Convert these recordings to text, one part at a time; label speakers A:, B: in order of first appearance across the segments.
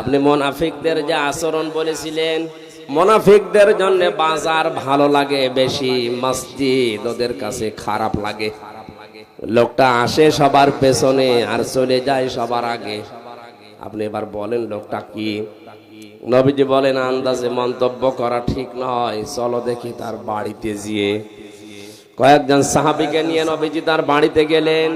A: আপনি মোনাফিকদের যে আচরণ বলেছিলেন, মোনাফিকদের জন্য বাজার ভালো লাগে, বেশি মসজিদ ওদের কাছে খারাপ লাগে। লোকটা আসে সবার পেছনে আর চলে যায় সবার আগে। আপনি এবার বলেন লোকটা কি? নবীজি বলেন, আন্দাজে মন্তব্য করা ঠিক নয়, চলো দেখি তার বাড়িতে গিয়ে। কয়েকজন সাহাবিকে নিয়ে নবীজি তার বাড়িতে গেলেন।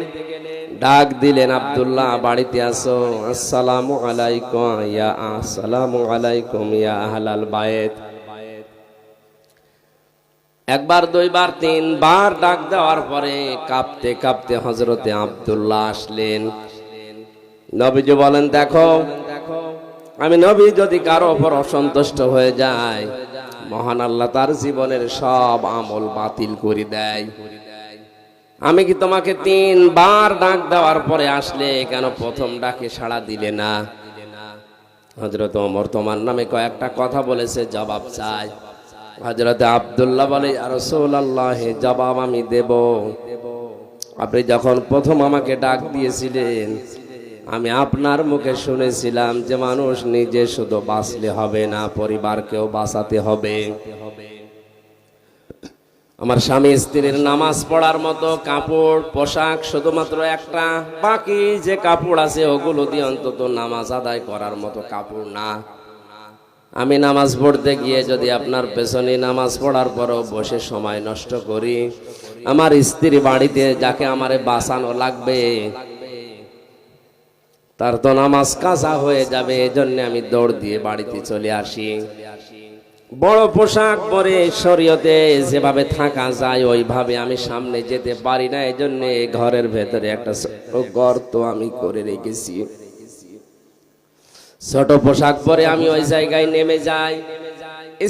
A: ডাক দিলেন, আব্দুল্লাহ, বাড়িতে আসো। আসসালামু আলাইকুম, ইয়া আসসালামু আলাইকুম, ইয়া আহলাল বায়েত একবার, দুইবার, তিনবার ডাক দেওয়ার পরে কাঁপতে কাঁপতে হজরতে আব্দুল্লাহ আসলেন। নবীজি বলেন, দেখো, আমি নবী যদি কারও ওপর অসন্তুষ্ট হয়ে যায়, মহান আল্লাহ তার জীবনের সব আমল বাতিল করে দেয়। আমি কি তোমাকে তিনবার ডাক দেওয়ার পরে আসলে কেন প্রথম ডাকে সাড়া দিলে না? হজরত ওমর তোমার নামে কয়েকটা কথা বলেছে, জবাব চাই। হজরত আব্দুল্লাহ বলে রসৌল্লাহ জবাব আমি দেব। আপনি যখন প্রথম আমাকে ডাক দিয়েছিলেন, আমি আপনার মুখে শুনেছিলাম যে মানুষ নিজে শুধু বাঁচলে হবে না, পরিবারকেও বাঁচাতে হবে। আমার স্বামী স্ত্রীর নামাজ পড়ার মতো কাপড়, পোশাক শুধুমাত্র একটা, বাকি যে কাপড় আছে ওগুলো দিয়ে অন্তত নামাজ আদায় করার মতো কাপড় না। আমি নামাজ পড়তে গিয়ে যদি আপনার পেছনে নামাজ পড়ার পরও বসে সময় নষ্ট করি, আমার স্ত্রী বাড়িতে যাকে আমারে বাঁচানো লাগবে, তার তো নামাজ কাঁচা হয়ে যাবে, এজন্য আমি দৌড় দিয়ে বাড়িতে চলে আসি। বড় পোশাক পরে শরীয়তে যেভাবে থাকা যায়, ওইভাবে আমি সামনে যেতে পারি না। এই জন্য ঘরের ভেতরে একটা গর্ত আমি করে রেখেছি। ছোট পোশাক পরে আমি ওই জায়গায় নেমে যাই।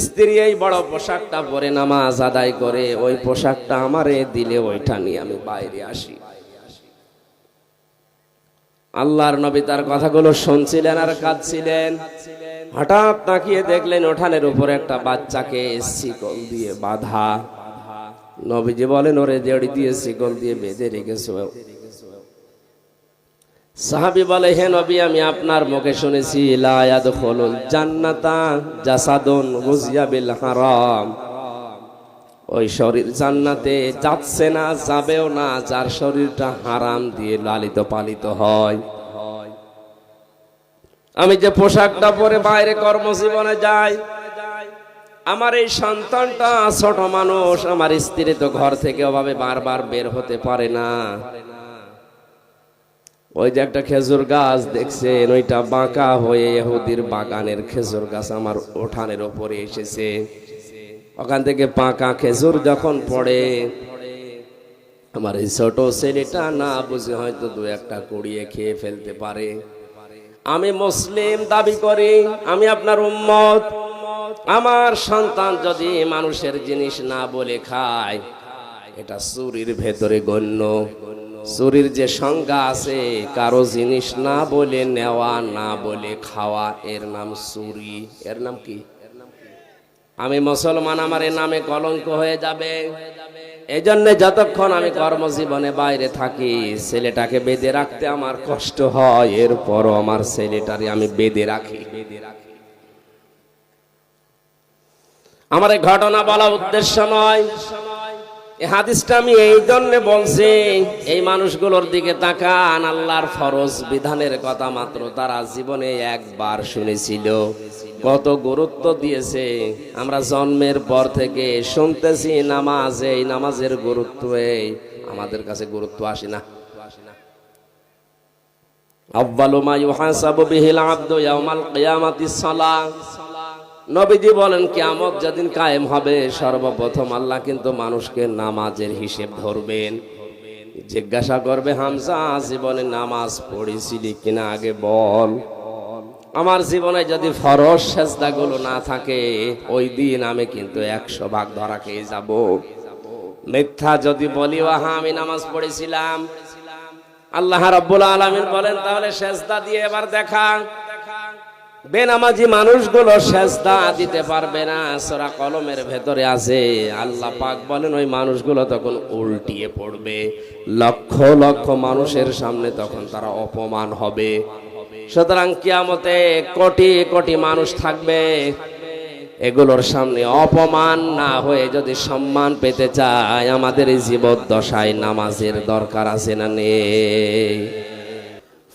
A: স্ত্রী এই বড় পোশাকটা পরে নামাজ আদায় করে, ওই পোশাকটা আমারে দিলে ওইটা নিয়ে আমি বাইরে আসি। আল্লাহর নবী তার কথাগুলো শুনছিলেন আর কাঁদছিলেন। হঠাৎ তাকিয়ে দেখলেন ওঠানের উপরে একটা বাচ্চাকে শিকল দিয়ে বাধা। নবীজি বলেন, ওরে জড়ি দিয়ে শিকল দিয়ে বেঁধে রেখেছো। সাহাবি বলে, হে নবী, আমি আপনার মুখে শুনেছি লায়াদ ইয়াদখুলুল জান্নাতা জাসাদুন গুজিয়া বিল হারাম। ওই শরীর জান্নাতে যাচ্ছে না, যাবেও না, যার শরীরটা হারাম দিয়ে লালিত পালিত হয়। আমি যে পোশাকটা পরে বাইরে কর্মজীবনে যাই, আমার এই সন্তানটা ছোট মানুষ, আমার স্ত্রী তো ঘর থেকে ওভাবে বারবার বের হতে পারে না। ওই যে একটা খেজুর গাছ দেখছেন, ওইটা বাঁকা হয়ে এহুদির বাগানের খেজুর গাছ আমার ওঠানের ওপরে এসেছে। ওখান থেকে পাকা খেজুর যখন পড়ে, আমার এই ছোট ছেলেটা না বুঝে হয়তো দু একটা কুড়িয়ে খেয়ে ফেলতে পারে। আমি মুসলিম দাবি করি, আমি আপনার উম্মত। আমার সন্তান যদি মানুষের জিনিস না বলে খায়, এটা চুরির ভেতরে গণ্য। চুরির যে সংজ্ঞা আছে, কারও জিনিস না বলে নেওয়া, না বলে খাওয়া, এর নাম চুরি। এর নাম কি? আমি মুসলমান, আমার এ নামে কলঙ্ক হয়ে যাবে। এই জন্যে যতক্ষণ আমি কর্মজীবনে বাইরে থাকি, ছেলেটাকে বেঁধে রাখতে আমার কষ্ট হয়, এরপরও আমার ছেলেটারে আমি বেঁধে রাখি। বেঁধে রাখি আমার এই ঘটনা বলা উদ্দেশ্য নয় হাদিসটা আমি এই জন্য বলছি, এই মানুষগুলোর দিকে তাকান, আল্লাহর ফরজ বিধানের কথা মাত্র তারা জীবনে একবার শুনেছিল। কত গুরুত্ব দিয়েছে। আমরা জন্মের পর থেকে শুনতেছি, নামাজ, এই নামাজের গুরুত্ব, এই আমাদের কাছে গুরুত্ব আসে না। আব্বালু মা ইউহাসাবু বিহিল আবদু ইয়াউমাল কিয়ামাতিস সালাহ। নবীজি বলেন, কিয়ামত যেদিন কায়েম হবে, সর্বপ্রথম আল্লাহ কিন্তু মানুষকে নামাজের হিসেব ধরবেন। জিজ্ঞাসা করবে হামসা জীবনে নামাজ পড়েছিলি কিনা আগে বল। আমার জীবনে যদি ফরজ সেজদাগুলো না থাকে, ওই দিন আমি কিন্তু একশো ভাগ ধরা খেয়ে যাব। মিথ্যা যদি বলি ওহা আমি নামাজ পড়েছিলাম। আল্লাহ রাব্বুল আলামিন বলেন, তাহলে সেজদা দিয়ে এবার দেখা। বেনামাজি মানুষগুলো সেজদা দিতে পারবে না, সোরা কলমের ভেতরে আছে। আল্লাহ পাক বলেন, ওই মানুষগুলো তখন উল্টিয়ে পড়বে। লক্ষ লক্ষ মানুষের সামনে তখন তারা অপমান হবে। সুতরাং কিয়ামতে কোটি কোটি মানুষ থাকবে। এগুলোর সামনে অপমান না হয়ে যদি সম্মান পেতে চায়, আমাদের জীবদ্দশায় নামাজের দরকার আছে না নেই।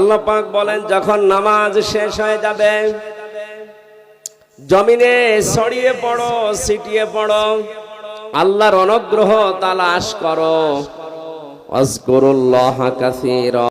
A: আল্লাহ পাক বলেন, যখন নামাজ শেষ হয়ে যাবে, জমিনে ছড়িয়ে পড়ো, ছিটিয়ে পড়ো, আল্লাহর অনুগ্রহ তালাশ করো। অজকুরুল্লাহ কাসীরা।